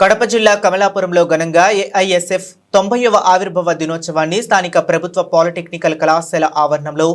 కడప జిల్లా కమలాపురంలో ఘనంగా ఏఐఎస్ఎఫ్ తొంభైవ ఆవిర్భావ దినోత్సవాన్ని స్థానిక ప్రభుత్వ పాలిటెక్నికల్ కళాశాల ఆవరణంలో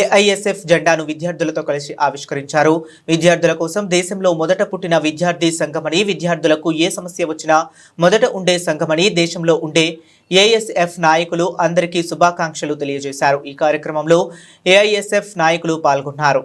ఏఐఎస్ఎఫ్ జెండాను విద్యార్థులతో కలిసి ఆవిష్కరించారు. విద్యార్థుల కోసం దేశంలో మొదట పుట్టిన విద్యార్థి సంఘమని విద్యార్థులకు ఏ సమస్య వచ్చినా మొదట ఉండే సంఘమని దేశంలో ఉండే ఏఎస్ఎఫ్ నాయకులు అందరికీ శుభాకాంక్షలు తెలియజేశారు. ఈ కార్యక్రమంలో ఏఐఎస్ఎఫ్ నాయకులు పాల్గొన్నారు.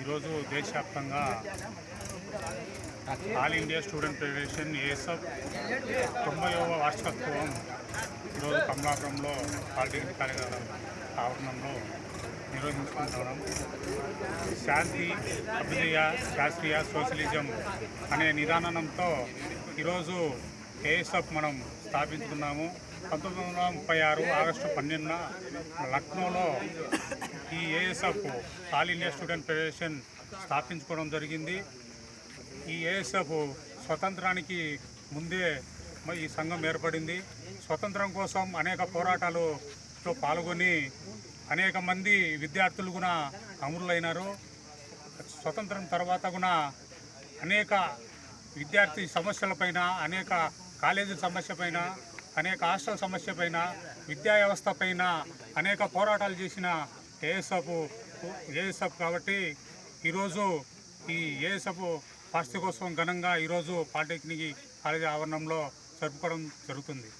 ఈరోజు దేశవ్యాప్తంగా all India student federation ASF తొంభైవ వార్షికోత్సవం ఈరోజు కమలాపురంలో పాలిటెక్నిక్ కాలేజ్ ఆవరణంలో నిర్వహించుకుంటున్నాం. శాంతి అభ్యుదయ శాస్త్రీయ సోషలిజం అనే నిదానంతో ఈరోజు ఏఎస్ఎఫ్ మనం స్థాపించుకున్నాము. పంతొమ్మిది వందల ముప్పై ఆరు ఆగస్టు పన్నెండున లక్నోలో ASF all India student federation స్థాపించుకోవడం జరిగింది. ఈ ఏఎస్ఎఫ్ స్వతంత్రానికి ముందే ఈ సంఘం ఏర్పడింది. స్వతంత్రం కోసం అనేక పోరాటాలలో పాల్గొని అనేక మంది విద్యార్థులు కూడా అమరులైనారు. స్వతంత్రం తర్వాత కూడా అనేక విద్యార్థి సమస్యలపైన అనేక కాలేజీ సమస్య పైన అనేక హాస్టల్ సమస్య పైన విద్యా వ్యవస్థ పైన అనేక పోరాటాలు చేసిన ఏఎస్ఎఫ్ ఏఎస్ఎఫ్ కాబట్టి ఈరోజు ఈ ఏఎస్ఎఫ్ వార్షికోత్సవం ఘనంగా ఈరోజు పాలిటెక్నిక్ కాలేజీ ఆవరణంలో జరుపుకోవడం జరుగుతుంది.